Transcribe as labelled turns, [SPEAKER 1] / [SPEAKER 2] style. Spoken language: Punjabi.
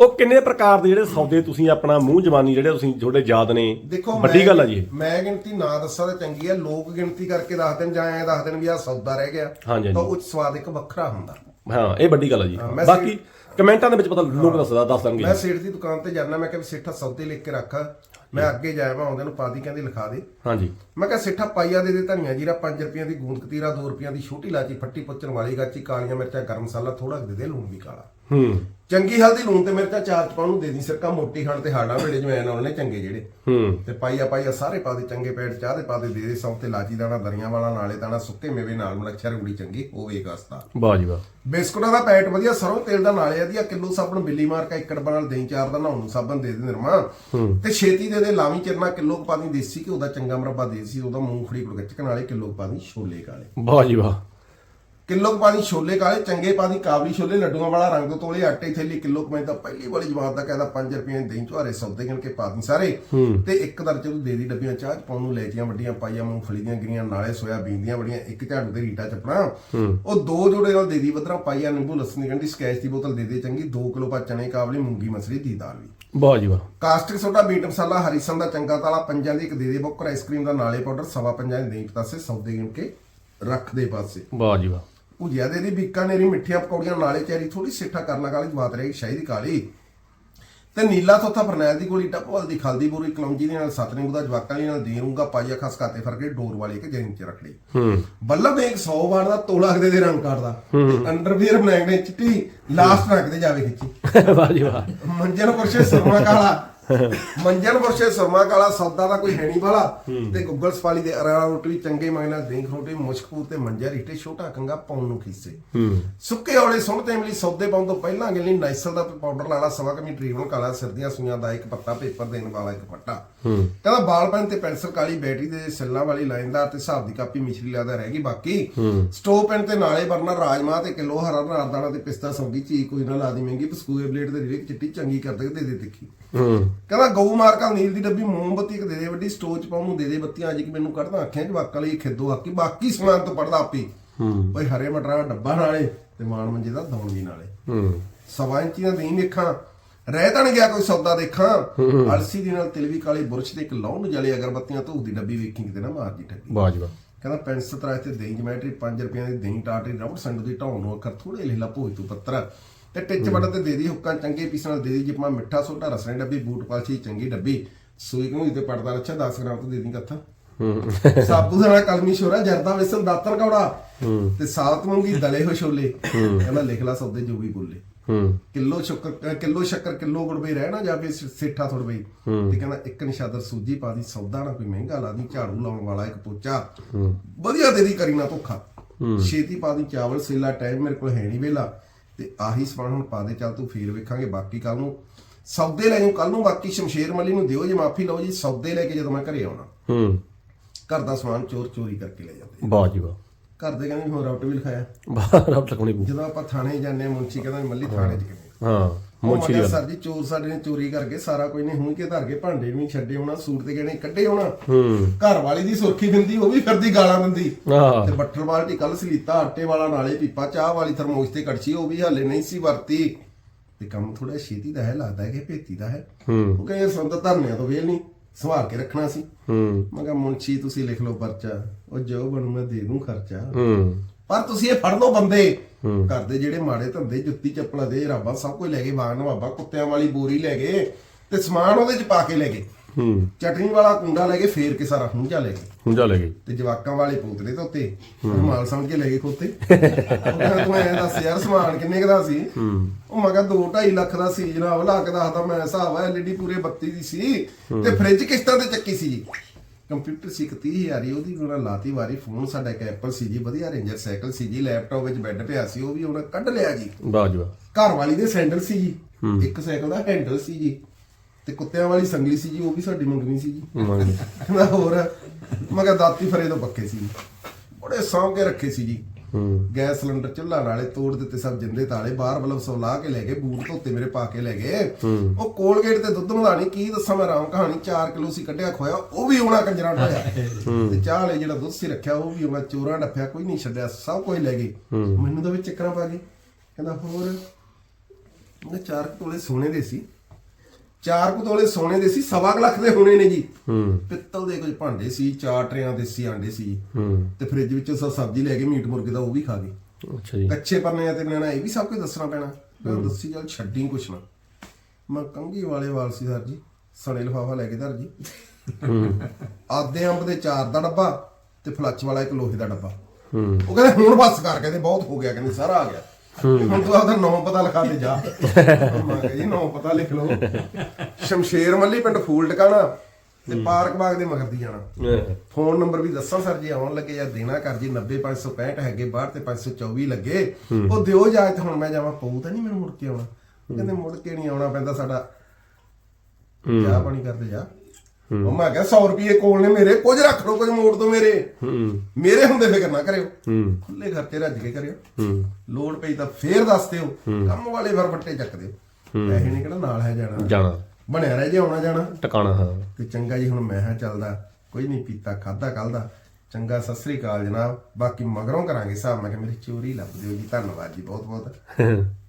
[SPEAKER 1] ਉਹ ਕਿੰਨੇ ਪ੍ਰਕਾਰ ਦੇ ਜਿਹੜੇ ਸੌਦੇ ਤੁਸੀਂ ਆਪਣਾ ਮੂੰਹ ਜ਼ਬਾਨੀ ਜਿਹੜੇ ਤੁਸੀਂ ਤੁਹਾਡੇ ਯਾਦ ਨੇ?
[SPEAKER 2] ਦੇਖੋ
[SPEAKER 1] ਵੱਡੀ ਗੱਲ ਆ ਜੀ।
[SPEAKER 2] ਮੈਂ ਗਿਣਤੀ ਨਾ ਦੱਸਾਂ ਤਾਂ ਚੰਗੀ ਹੈ ਲੋਕ ਗਿਣਤੀ ਕਰਕੇ ਦੱਸ ਦੇਣ ਜਾਂ ਐ ਦੱਸ ਦੇਣ ਵੀ ਆ ਸੌਦਾ ਰਹਿ ਗਿਆ।
[SPEAKER 1] ਹਾਂਜੀ,
[SPEAKER 2] ਤਾਂ
[SPEAKER 1] ਹਾਂਜੀ।
[SPEAKER 2] ਉਹ 'ਚ ਸਵਾਦ ਇੱਕ ਵੱਖਰਾ ਹੁੰਦਾ।
[SPEAKER 1] ਹਾਂ ਇਹ ਵੱਡੀ ਗੱਲ ਆ ਜੀ।
[SPEAKER 2] ਮੈਂ
[SPEAKER 1] ਬਾਕੀ ਕਮੈਂਟਾਂ ਦੇ ਵਿੱਚ ਪਤਾ ਲੋਕ ਦੱਸਦਾ ਦੱਸ ਦੇਣਗੇ।
[SPEAKER 2] ਮੈਂ ਸੇਠ ਦੀ ਦੁਕਾਨ ਤੇ ਜਾਣਾ ਮੈਂ ਕਿਹਾ ਵੀ ਸੇਠਾ ਸੌਦੇ ਲਿਖ ਕੇ ਰੱਖ। ਮੈਂ ਅੱਗੇ ਜਾਇਆ ਮੈਂ ਆਉਂਦੇ ਨੂੰ ਪਾਦੀ ਕਹਿੰਦੀ ਲਿਖਾ ਦੇ।
[SPEAKER 1] ਹਾਂਜੀ।
[SPEAKER 2] ਮੈਂ ਕਿਹਾ ਸੇਠਾ ਪਾਈਆ ਦੇ ਦੇ ਧਨੀਆ ਜੀਰਾ 5 ਰੁਪਈਆਂ ਦੀ ਗੂੰਦ ਕਤੀਰਾ 2 ਰੁਪਈਆਂ ਦੀ ਛੋਟੀ ਲਾਚੀ ਫੱਟੀ ਪੁੱਚਣ ਵਾਲੀ ਗਾਚੀ ਕਾਲੀਆਂ ਮਿਰਚਾਂ ਗਰਮ ਮਸਾਲਾ ਥੋੜਾ ਦੇ ਦੇ ਲੂਣ ਵੀ ਕਾਲਾ।
[SPEAKER 1] ਹੂੰ।
[SPEAKER 2] ਚੰਗੀ ਹਲਦੀ ਲੂਣ ਤੇ ਮਿਰਚਾਂ ਚਾਰ ਚਪਾਂ ਨੂੰ ਦੇ ਦੀ ਸਿਰਕਾ ਮੋਟੀ ਖੰਡ ਤੇ ਹਾੜਾ ਵੇਲੇ ਜਵੈਨ ਆਉਣੇ ਚੰਗੇ ਜਿਹੜੇ।
[SPEAKER 1] ਹੂੰ।
[SPEAKER 2] ਤੇ ਪਾਈਆ ਪਾਈਆ ਸਾਰੇ ਪਾ ਦੇ ਚੰਗੇ ਪੈੜ ਚਾਹ ਦੇ ਪਾ ਦੇ ਦੇ ਦੇ ਸੌ ਤੇ ਲਾਚੀ ਦਾਣਾ ਦਰੀਆਂ ਵਾਲਾ ਨਾਲੇ ਦਾਣਾ ਸੁੱਕੇ ਮੇਵੇ ਨਾਲ ਮਲੱਛਾ ਰੂੜੀ ਚੰਗੀ ਹੋਵੇ ਗਸਤਾ
[SPEAKER 1] ਵਾਹ ਜੀ ਵਾਹ।
[SPEAKER 2] ਬਿਸਕੁਟਾਂ ਦਾ ਪੈਕਟ ਵਧੀਆ ਸਰੋਂ ਤੇਲ ਦਾ ਨਾਲੇ ਵਧੀਆ ਕਿਲੋ ਸਾਬਣ ਬਿੱਲੀ ਮਾਰ ਕੇ ਇੱਕੜ ਨਾਲ ਦੇਈ ਚਾਰ ਦਾ ਨਹਾਉਣ ਨੂੰ ਸਾਬਣ ਦੇ ਦੇ ਨਿਰਮਾ ਤੇ ਛੇਤੀ ਦੇ ਦੇ ਲਾਵੀਂ ਚਰਨਾ ਕਿਲੋ ਕੁ ਪਾ ਦੀ ਦੇਸੀ ਘਿਓ ਦਾ ਚੰਗਾ ਮਰਬਾ ਦੇਸੀ ਉਹਦਾ ਮੂੰਗਫੜੀ ਗੁੜਗੱਚਕ ਨਾਲੇ ਕਿਲੋ ਕੁ ਪਾ ਦੀ ਛੋਲੇ ਕਾਲੇ।
[SPEAKER 1] ਵਾਹ ਜੀ ਵਾਹ।
[SPEAKER 2] ਕਿਲੋ ਕੁ ਪਾ ਦੀ ਛੋਲੇ ਕਾਲੇ ਚੰਗੇ ਪਾ ਦੀ ਕਾਬਲੀ ਛੋਲੇ ਲੱਡੂਆਂ ਵਾਲਾ ਰੰਗ ਤੋਲੇ ਆਟੇ ਥੈਲੀ ਕਿਲੋ ਕੁ ਮੈਂ ਤਾਂ ਪਹਿਲੀ ਵਾਲੀ ਜਮਾਤ ਦਾ ਕਹਿੰਦਾ 5 ਰੁਪਏ ਦੇ ਝੁਆਰੇ ਸੌਦੇ ਗਿਣ ਕੇ ਪਾ ਦੀ ਸਾਰੇ। ਤੇ ਇੱਕ ਦਰਜੇ ਨੂੰ ਦੇ ਦੀ ਡੱਬੀਆਂ ਚਾਹ ਚ ਪਾਉਣ ਨੂੰ ਲੈਚੀਆਂ ਵੱਡੀਆਂ ਪਾਈਆਂ ਮੂੰਗਫਲੀ ਦੀਆਂ ਗਰੀਆਂ ਨਾਲੇ ਸੋਇਆਬੀਨ ਦੀਆਂ ਵੱਡੀਆਂ ਇੱਕ ਝਾੜੂ ਦੇ ਰੀਟਾ ਚੱਪਣਾ ਉਹ ਦੋ ਜੋੜੇ ਨਾਲ ਦੇ ਦੀ ਵਧਰਾ ਪਾਈਆਂ ਨਿੰਬੂ ਲਸਣ ਦੀ ਗੰਢੀ ਸਕੈਚ ਦੀ ਬੋਤਲ ਦੇ ਦੇ ਚੰਗੀ 2 ਕਿਲੋ ਪਾ ਚਨੇ ਕਾਬਲੀ ਮੂੰਗੀ ਮਸਰੀ ਦੀ ਦਾਲ ਵੀ।
[SPEAKER 1] ਵਾਹ ਜੀ ਵਾਹ।
[SPEAKER 2] ਕਾਸਟਿਕ ਸੋਡਾ ਮੀਟ ਮਸਾਲਾ ਹਰੀਸਨ ਦਾ ਚੰਗਾ ਤਾਲਾ ਪੰਜਾਂ ਦੀ ਇੱਕ ਦੇ ਦੇ ਬੁੱਕਰ ਆਈਸਕ੍ਰੀਮ ਦਾ ਨਾਲੇ ਪਾਊਡਰ ਸਵਾ ਪੰਜਾਂ ਦੇ ਦਹੀਂ ਪਤਾਸੇ ਸੌਦੇ ਗਿਣ ਕੇ ਰੱਖ ਦੇ ਪਾਸੇ।
[SPEAKER 1] ਵਾਹ ਜੀ ਵਾਹ।
[SPEAKER 2] ਭੁਜਿਆ ਦੇ ਦੀ ਬੀਕਾਨੇਰੀ ਮਿੱਠੀਆਂ ਪਕੌੜੀਆਂ ਨਾਲੇ ਚੈਰੀ ਥੋੜੀ ਸਿੱਠਾ ਕਰਨਾ ਕਾਲੀ ਬਾਤ ਰਹੇਗੀ ਸ਼ਾਹੀ ਦੀ ਕਾਲੀ। ਤੇ ਨੀਲਾ ਤੋਥਾ ਫਰਨੈਲ ਦੀ ਗੋਲੀ ਟੱਪਵਾਲ ਦੀ ਖਲਦੀ ਬੋਰੀ ਕਲੌਂਜੀ ਦੇ ਨਾਲ ਸਤਨਿੰਗ ਦਾ ਜਵਾਕਾਂ ਦੇ ਨਾਲ ਦੇਰੂੰਗਾ ਪਾਈਆ ਖਸ ਕਾਤੇ ਫਰਕੇ ਡੋਰ ਵਾਲੇ ਕੇ ਜੈਨ ਚ ਰੱਖੜੀ।
[SPEAKER 1] ਹੂੰ।
[SPEAKER 2] ਬੱਲਬ ਇੱਕ 100 ਵਾਟ ਦਾ ਤੋਲਾ ਅਗਦੇ ਦੇ ਰੰਗ ਕਾਟਦਾ ਅੰਡਰਵੀਅਰ ਬਣਾਏ ਨੇ ਚਿੱਟੀ ਲਾਸਟ ਰੱਖਦੇ ਜਾਵੇ ਖਿੱਚੀ।
[SPEAKER 1] ਵਾਹ ਜੀ ਵਾਹ।
[SPEAKER 2] ਮੰਜਨ ਵਰਸ਼ੇ ਸਰਮਾ ਕਾਲਾ। ਮੰਜਨ ਵਰਸ਼ੇ ਸਰਮਾ ਕਾਲਾ ਸੌਦਾ ਦਾ ਕੋਈ ਹੈ ਨਹੀਂ ਵਾਲਾ। ਤੇ ਗੁੱਗਲ ਸਫਾਲੀ ਦੇ ਅਰਾਰਾ ਰੋਟੀ ਚੰਗੇ ਮੰਗਣਾ ਦੇਖ ਰੋਟੀ ਮੁਸ਼ਕਪੂਰ ਤੇ ਮੰਜਾ ਰੀਟੇ ਛੋਟਾ ਕੰਗਾ ਪਾਉਣ ਨੂੰ ਖੀਸੇ। ਸੁੱਕੇ ਔਲੇ ਸੁਣ ਤੇ ਇਮਲੀ ਸੌਦੇ ਪਾਉਣ ਤੋਂ ਪਹਿਲਾਂ ਗਿਲਨੀ ਨਾਈਸਲ ਦਾ ਪਾਊਡਰ ਲਾਲਾ ਸਵਾ ਕਮੀ ਟ੍ਰੀਟਮੈਂਟ ਕਾਲਾ ਸਰਦੀਆਂ ਸੂਈਆਂ ਦਾ ਇੱਕ ਪੱਤਾ ਪੇਪਰ ਦੇਣ ਵਾਲਾ ਇੱਕ ਫੱਟਾ ਕਹਿੰਦਾ ਬਾਲ ਪੈਨ ਤੇ ਪੈਨਸਲ ਕਾਲੀ ਬੈਟਰੀ ਦੇ ਸੈੱਲਾਂ ਵਾਲੀ ਲਾਈਨਦਾਰ ਤੇ ਹਿਸਾਬ ਦੀ ਕਾਪੀ ਮਿਸ਼ਰੀ ਲਾਦਾ ਰਹਿ ਗਈ ਬਾਕੀ। ਸਟੋਵ ਪੈਨ ਤੇ ਨਾਲੇ ਬਰਨਰ ਰਾਜਮਾ ਤੇ ਕਿਲੋ ਹਰਾ ਨਾਰਦਾਣਾ ਤੇ ਪਿਸਤਾ ਸੌਗੀ ਚੀ ਕੋਈ ਨਾ ਲਾ ਦੀ ਮਹਿੰਗੀ ਪਸਕੂਏ ਬਲੇਡ ਤੇ ਰਿਵੇਕ ਚਿੱਟੀ ਚੰਗੀ ਕਰ ਦੇ ਦੇ ਦੇ ਤਿੱਖੀ
[SPEAKER 1] ਹੂੰ।
[SPEAKER 2] ਕਹਿੰਦਾ ਗਊ ਮਾਰਕਾ ਨੀਲ ਦੀ ਡੱਬੀ ਮੋਮਬੱਤੀ ਇੱਕ ਦੇ ਦੇ ਵੱਡੀ ਸਟੋਵ ਚ ਪਾਉਣ ਨੂੰ ਦੇ ਦੇ ਬੱਤੀਆਂ ਅੱਜ ਕਿ ਮੈਨੂੰ ਕੱਢਦਾ ਅੱਖਾਂ ਚ ਵਾਕਾਂ ਲਈ ਖਿੱਦੋ ਆਕੀ ਬਾਕੀ ਸਮਾਨ ਤੋਂ ਪੜਦਾ ਆਪੀ
[SPEAKER 1] ਹੂੰ।
[SPEAKER 2] ਬਈ ਹਰੇ ਮਟਰਾਂ ਦਾ ਡੱਬਾ ਨਾਲੇ ਤੇ ਮਾਨ ਮੰਜੇ ਦਾ ਦੌਣ ਵੀ ਨਾਲੇ।
[SPEAKER 1] ਹੂੰ।
[SPEAKER 2] ਸਵਾ ਇੰਚੀ ਦਾ ਨਹੀਂ ਵੇਖਾਂ। ਰਹਿ ਤਾਂ ਨੀ ਗਿਆ ਕੋਈ ਸੌਦਾ ਦੇਖਾਂ। ਅਲਸੀ ਦੇ ਨਾਲ ਤਿਲ ਵੀ ਕਾਲੀ ਬੁਰਸ਼ ਤੇ ਇੱਕ ਲੌਂਗ ਜਲੇ ਅਗਰਬੱਤੀਆਂ ਧੂਪ ਦੀ ਡੱਬੀ ਵੇਖੀ ਕਿਤੇ ਨਾ ਮਾਰ ਜੀ ਠੱਗੀ।
[SPEAKER 1] ਵਾਹ
[SPEAKER 2] ਕਹਿੰਦਾ ਪੈਨਸਲ ਤਰਾ ਤੇ ਦਹੀਂ ਜਮੈਟਰੀ 5 ਰੁਪਈਆਂ ਦੀ ਦਹੀਂ ਟਾਟਰੀ ਰਾਊਂਡ ਸੰਡੂ ਦੀ ਢਾਉਣ ਨੂੰ ਅੱਖਰ ਥੋੜੇ ਲੇਲਾ ਭੋਜ ਤੂੰ ਪੱਤਰ। ਤੇ ਟਿੱਚ ਵੱਟ ਤੇ ਦੇ ਦੀ ਹੁੱਕਾਂ ਚੰਗੇ ਪੀਸ ਨਾਲ ਦੇ ਦੀ ਜਿਪਮਾ ਮਿੱਠਾ ਸੋਡਾ ਰਸਣੇ ਡੱਬੀ ਬੂਟ ਪਾਲਸੀ ਚੰਗੀ ਡੱਬੀ। ਸੂਈ ਨੂੰ ਤੇ ਪੜਦਾ? ਅੱਛਾ 10 ਗ੍ਰਾਮ ਤੋਂ ਦੇ ਦੀ ਕੱਥਾ।
[SPEAKER 1] ਹੂੰ।
[SPEAKER 2] ਸਾਬੂ ਦਾ ਕਲਮੀ ਸ਼ੋਰਾ ਜਰਦਾ ਵੇਸਨ ਦਾਤਰ ਕੌੜਾ। ਤੇ ਸਾਤ ਮੂੰਗੀ ਦਲੇ ਹੋ ਛੋਲੇ। ਕਹਿੰਦਾ ਲਿਖ ਲਾ ਸੌਦੇ ਜੋ ਵੀ ਬੋਲੇ।
[SPEAKER 1] ਹੂੰ।
[SPEAKER 2] ਕਿਲੋ ਸ਼ੱਕਰ ਕਿਲੋ ਸ਼ੱਕਰ ਕਿਲੋ ਗੁੜ ਬਈ ਰਹਿਣਾ ਜਾਵੇ ਸੇਠਾ ਥੋੜ ਬਈ। ਤੇ ਕਹਿੰਦਾ ਇੱਕ ਨਿਸ਼ਾਦਰ ਸੂਜੀ ਪਾ ਦੀ ਸੌਦਾ ਨਾ ਕੋਈ ਮਹਿੰਗਾ ਲਾ ਦੀ ਝਾੜੂ ਲਾਉਣ ਵਾਲਾ ਇੱਕ ਪੋਚਾ। ਵਧੀਆ ਦੇ ਦੀ ਕਰੀ ਨਾ ਧੋਖਾ। ਛੇਤੀ ਪਾ ਦੀ ਚਾਵਲ ਸੇਲਾ ਟਾਈਮ ਮੇਰੇ ਕੋਲ ਹੈ ਨਹੀਂ ਵੇਲਾ। ਤੇ ਆਹੀ ਸਮਾਨ ਹੁਣ ਪਾ ਦੇ ਚੱਲ ਤੂੰ ਫੇਰ ਵੇਖਾਂਗੇ ਬਾਕੀ ਕੱਲ ਨੂੰ। ਸੌਦੇ ਲੈ ਜਾਊ ਕੱਲ ਨੂੰ ਬਾਕੀ ਸ਼ਮਸ਼ੇਰ ਮੱਲੀ ਨੂੰ ਦਿਓ ਜੇ ਮਾਫੀ ਲਓ ਜੀ ਸੌਦੇ ਲੈ ਕੇ ਜਦੋਂ ਮੈਂ ਘਰੇ ਆਉਣਾ।
[SPEAKER 1] ਹੂੰ।
[SPEAKER 2] ਘਰ ਦਾ ਸਮਾਨ ਚੋਰ ਚੋਰੀ ਕਰਕੇ ਲੈ ਜਾਂਦੇ
[SPEAKER 1] ਵਾਹ ਜੀ ਵਾਹ।
[SPEAKER 2] ਘਰ ਦੇ ਕਹਿੰਦੇ ਹੋਰ ਰਾਊਟ ਵੀ ਲਿਖਾਇਆ
[SPEAKER 1] ਵਾਹ ਰੱਬ ਤੱਕ ਨਹੀਂ
[SPEAKER 2] ਜਦੋਂ ਆਪਾਂ ਥਾਣੇ ਜਾਂਦੇ ਹਾਂ ਮੁੰਚੀ ਕਹਿੰਦਾ ਮੱਲੀ ਥਾਣੇ 'ਚ ਕਿਵੇਂ?
[SPEAKER 1] ਹਾਂ। ਮੋਚੀ
[SPEAKER 2] ਸਰ ਜੀ ਚੋਰ ਸਾਡੇ ਨੇ ਚੋਰੀ ਕਰਕੇ ਸਾਰਾ ਕੁਝ ਨੇ ਹੁਣ ਕੇ ਧਰ ਕੇ ਭਾਂਡੇ ਵੀ ਛੱਡੇ ਹੋਣਾ ਸੂਟ ਤੇ ਗਹਿਣੇ ਕੱਢੇ ਹੋਣਾ।
[SPEAKER 1] ਹੂੰ।
[SPEAKER 2] ਘਰ ਵਾਲੀ ਦੀ ਸੁਰਖੀ ਬਿੰਦੀ ਉਹ ਵੀ ਫਿਰਦੀ ਗਾਲਾਂ ਦਿੰਦੀ। ਤੇ ਬੱਠਲ ਬਾਲਟੀ ਕੱਲ ਸਲੀਤਾ ਆਟੇ ਵਾਲਾ ਨਾਲੇ ਪੀਪਾ ਚਾਹ ਵਾਲੀ ਥਰਮੋਸ ਤੇ ਕੜਛੀ ਉਹ ਵੀ ਹਾਲੇ ਨਹੀਂ ਸੀ ਵਰਤੀ। ਤੇ ਕੰਮ ਥੋੜਾ ਛੇਤੀ ਦਾ ਹੈ ਲੱਗਦਾ ਹੈ ਕਿ ਭੇਤੀ ਦਾ ਹੈ।
[SPEAKER 1] ਹੂੰ।
[SPEAKER 2] ਉਹ ਕਹਿੰਦੇ ਸੰਤ ਧਰਨਿਆਂ ਤੋਂ ਵੇਲ ਨਹੀਂ ਸੰਭਾਲ ਕੇ ਰੱਖਣਾ ਸੀ।
[SPEAKER 1] ਹੂੰ।
[SPEAKER 2] ਮੈਂ ਕਿਹਾ ਮੁੰਸ਼ੀ ਤੁਸੀਂ ਲਿਖ ਲਓ ਪਰਚਾ। ਉਹ ਜੋ ਬਣੂ ਮੈਂ ਦੇ ਦੂੰ ਖਰਚਾ।
[SPEAKER 1] ਹੂੰ।
[SPEAKER 2] ਪਰ ਤੁਸੀਂ ਇਹ ਫੜ ਲਓ ਬੰਦੇ। ਘਰ ਦੇ ਜਿਹੜੇ ਮਾੜੇ ਧੰਦੇ ਜੁੱਤੀ ਚੱਪਲਾਂ ਦੇ ਰਾਬਾ ਸਭ ਕੁਝ ਲੈ ਗਏ ਵਾਗ ਨਵਾਬਾ ਕੁੱਤਿਆਂ ਵਾਲੀ ਬੋਰੀ ਲੈ ਗਏ ਤੇ ਸਮਾਨ ਉਹਦੇ ਚ ਪਾ ਕੇ ਲੈ ਗਏ।
[SPEAKER 1] ਹੂੰ।
[SPEAKER 2] ਚਟਨੀ ਵਾਲਾ ਕੁੰਡਾ ਲੈ ਕੇ ਫੇਰ ਕੇ ਸਾਰਾ ਹੁੰਜਾ ਲੈ ਗਏ।
[SPEAKER 1] ਹੁਣ ਜਾ ਲੈ ਗਈ
[SPEAKER 2] ਤੇ ਜਵਾਕਾਂ ਵਾਲੇ ਪੂਤਲੇ ਤੋਂ ਉੱਤੇ ਮਾਲ ਸਮਝ ਕੇ ਲੈ ਗਏ ਖੋਤੇ। ਉਹ ਕਹਿੰਦਾ ਤੂੰ ਐਂ ਦੱਸ ਯਾਰ ਸਮਾਨ ਕਿੰਨੇ ਕੁ ਦਾ ਸੀ? ਉਹ ਮੈਂ ਕਿਹਾ 2.5 ਲੱਖ ਦਾ ਸੀ ਜਨਾਬ ਲਾ ਕੇ ਦੱਸਦਾ ਮੈਂ ਹਿਸਾਬ ਆ ਐਲਈਡੀ ਪੂਰੇ 32 ਦੀ ਸੀ। ਤੇ ਫ੍ਰਿਜ ਕਿਸ਼ਤਾਂ ਤੇ ਚੱਕੀ ਸੀ ਜੀ। ਕੰਪਿਊਟਰ ਸੀ 30000 ਹੀ ਉਹਦੀ ਵੀ ਉਹਨਾਂ ਲਾਤੀ ਵਾਰੀ ਫੋਨ ਸਾਡਾ ਇੱਕ ਐਪਲ ਸੀ ਜੀ ਵਧੀਆ ਰੇਂਜਰ ਸਾਈਕਲ ਸੀ ਜੀ ਲੈਪਟਾਪ ਵਿੱਚ ਬੈੱਡ ਪਿਆ ਸੀ ਉਹ ਵੀ ਉਹਨਾਂ ਕੱਢ ਲਿਆ ਜੀ।
[SPEAKER 1] ਵਾਹ
[SPEAKER 2] ਘਰ ਵਾਲੀ ਦੇ ਸੈਂਡਲ ਸੀ ਜੀ ਇੱਕ ਸਾਈਕਲ ਦਾ ਹੈਂਡਲ ਸੀ ਜੀ ਤੇ ਕੁੱਤਿਆਂ ਵਾਲੀ ਸੰਗਲੀ ਸੀ ਜੀ ਉਹ ਵੀ ਸਾਡੀ ਮੰਗਵੀ ਸੀ ਜੀ। ਮੈਂ ਹੋਰ ਮੈਂ ਕਿਹਾ ਦਾਤੀ ਫਰੇ ਤੋਂ ਪੱਕੇ ਸੀ ਬੜੇ ਸਾਂਭ ਕੇ ਰੱਖੇ ਸੀ ਜੀ।
[SPEAKER 1] ਹੂੰ
[SPEAKER 2] ਗੈਸ ਸਿਲੰਡਰ ਚੁੱਲ੍ਹਾ ਨਾਲੇ ਤੋੜ ਦਿੱਤੇ ਸਭ ਜਿੰਦੇ ਤਾਲੇ ਬਾਹਰ ਵੱਲੋਂ ਸੋ ਲਾ ਕੇ ਲੈ ਗਏ ਬੂਟ ਧੋਤੇ ਮੇਰੇ ਪਾ ਕੇ ਲੈ ਗਏ। ਉਹ ਕੋਲਗੇਟ ਤੇ ਦੁੱਧ ਮਧਾਣੀ ਕੀ ਦੱਸਾਂ ਮੈਂ ਰਾਮ ਕਹਾਣੀ 4 ਕਿਲੋ ਸੀ ਕੱਢਿਆ ਖੋਇਆ ਉਹ ਵੀ ਉਹਨਾਂ ਕੰਜਰਾਂ ਢਾਇਆ ਤੇ ਚਾਹ ਵਾਲੇ ਜਿਹੜਾ ਦੁੱਧ ਸੀ ਰੱਖਿਆ ਉਹ ਵੀ ਉਹਨਾਂ ਚੋਰਾਂ ਡੱਫਿਆ ਕੋਈ ਨਹੀਂ ਛੱਡਿਆ ਸਭ ਕੁਝ ਲੈ ਗਏ। ਮੈਨੂੰ ਤਾਂ ਵਿੱਚ ਚੱਕਰਾਂ ਪਾ ਗਏ। ਕਹਿੰਦਾ ਹੋਰ? ਚਾਰ ਕੁ ਤੋਲੇ ਸੋਨੇ ਦੇ ਸੀ। ਚਾਰ ਕੁ ਤੋਲੇ ਸੋਨੇ ਦੇ ਸੀ ਸਵਾ ਕੁ ਲੱਖ ਦੇ ਹੋਣੇ ਨੇ ਜੀ।
[SPEAKER 1] ਹੂੰ।
[SPEAKER 2] ਪਿੱਤਲ ਦੇ ਕੁਝ ਭਾਂਡੇ ਸੀ ਚਾਰ ਟਰਿਆਂ ਦੇਸੀ ਆਂਡੇ ਸੀ।
[SPEAKER 1] ਹੂੰ।
[SPEAKER 2] ਤੇ ਫ੍ਰਿਜ ਵਿੱਚੋਂ ਸਭ ਸਬਜ਼ੀ ਲੈ ਕੇ ਮੀਟ ਮੁਰਗੇ ਦਾ ਉਹ ਵੀ ਖਾ ਗਏ।
[SPEAKER 1] ਅੱਛਾ ਜੀ।
[SPEAKER 2] ਕੱਚੇ ਪਰਨੇ ਤੇ ਬਣਾਣਾ ਇਹ ਵੀ ਸਭ ਕੁਝ ਦੱਸਣਾ ਪੈਣਾ। ਮੈਂ ਦੱਸੀ ਚੱਲ ਛੱਡੀ ਕੁਛ ਨਾ। ਮੈਂ ਕੰਗੀ ਵਾਲੇ ਵਾਲ ਸੀ ਸਰ ਜੀ ਸਣੇ ਲਫਾਫਾ ਲੈ ਕੇ ਧਰ ਜੀ। ਆਦੇ ਅੰਬ ਦੇ ਚਾਰ ਦਾ ਡੱਬਾ ਤੇ ਫਲੱਚ ਵਾਲਾ ਇੱਕ ਲੋਹੇ ਦਾ ਡੱਬਾ।
[SPEAKER 1] ਹੂੰ।
[SPEAKER 2] ਉਹ ਕਹਿੰਦੇ ਹੁਣ ਬਸ ਕਰ ਕਹਿੰਦੇ ਬਹੁਤ ਹੋ ਗਿਆ ਕਹਿੰਦੇ ਸਾਰਾ ਆ ਗਿਆ। ਹੁਣ ਤੂੰ ਆਪਦਾ ਨਾਮ ਪਤਾ ਲਿਖਾ ਦੇ ਜਾ। ਮੈਂ ਕਿਹਾ ਜੀ ਨਾਮ ਪਤਾ ਲਿਖ ਲਓ। ਸ਼ਮਸ਼ੇਰ ਮੱਲੀ ਪਿੰਡ ਫੂਲ ਟਿਕਾਣਾ ਤੇ ਪਾਰਕ ਬਾਗ ਦੇ ਮਗਰ ਦੀ ਜਾਣਾ। ਫੋਨ ਨੰਬਰ ਵੀ ਦੱਸਾਂ ਸਰ ਜੀ ਆਉਣ ਲੱਗੇ ਜਾਂ ਦੇਣਾ ਕਰ ਜੀ 90565 ਹੈਗੇ ਬਾਹਰ ਤੇ 524 ਲੱਗੇ। ਉਹ ਦਿਓ ਜਾ ਤੇ ਹੁਣ ਮੈਂ ਜਾਵਾਂ ਪਊ ਤਾਂ ਨਹੀਂ ਮੈਨੂੰ ਮੁੜ ਕੇ ਆਉਣਾ। ਕਹਿੰਦੇ ਮੁੜ ਕੇ ਨਹੀਂ ਆਉਣਾ ਪੈਂਦਾ ਸਾਡਾ। ਚਾਹ ਪਾਣੀ ਕਰਦੇ ਜਾ। ਉਹ ਮੈਂ ਕਿਹਾ 100 ਰੁਪਏ ਕੋਲ ਨੇ ਮੇਰੇ ਕੁਝ ਰੱਖ ਲਓ ਕੁਝ ਮੋੜ ਦੋ ਮੇਰੇ।
[SPEAKER 1] ਹੂੰ।
[SPEAKER 2] ਮੇਰੇ ਹੁੰਦੇ ਫਿਕਰ ਨਾ ਕਰਿਓ।
[SPEAKER 1] ਹੂੰ।
[SPEAKER 2] ਖੁੱਲੇ ਖਰਚੇ ਰੱਜ ਕੇ ਕਰਿਓ।
[SPEAKER 1] ਹੂੰ।
[SPEAKER 2] ਲੋੜ ਪਈ ਤਾਂ ਫੇਰ ਦੱਸ ਦਿਓ। ਕੰਮ ਵਾਲੇ ਫਿਰ ਵੱਟੇ ਚੱਕ ਦਿਓ। ਪੈਸੇ ਨਹੀਂ ਕਿਹੜਾ ਨਾਲ ਹੈ ਜਾਣਾ।
[SPEAKER 1] ਜਾਣਾ।
[SPEAKER 2] ਬਣਿਆ ਰਹਿ ਜੇ ਆਉਣਾ ਜਾਣਾ।
[SPEAKER 1] ਟਿਕਾਣਾ ਹਾਂ।
[SPEAKER 2] ਤੇ ਚੰਗਾ ਜੀ ਹੁਣ ਮੈਂ ਹਾਂ ਚੱਲਦਾ। ਕੋਈ ਨਹੀਂ ਪੀਤਾ ਖਾਦਾ ਕੱਲ ਦਾ। ਚੰਗਾ ਸਤਿ ਸ੍ਰੀ ਅਕਾਲ ਜਨਾਬ। ਬਾਕੀ ਮਗਰੋਂ ਕਰਾਂਗੇ ਹਿਸਾਬ। ਮੈਂ ਕਿ ਮੇਰੀ ਚੋਰੀ ਲੱਭ ਦਿਓ ਜੀ। ਧੰਨਵਾਦ ਜੀ ਬਹੁਤ ਬਹੁਤ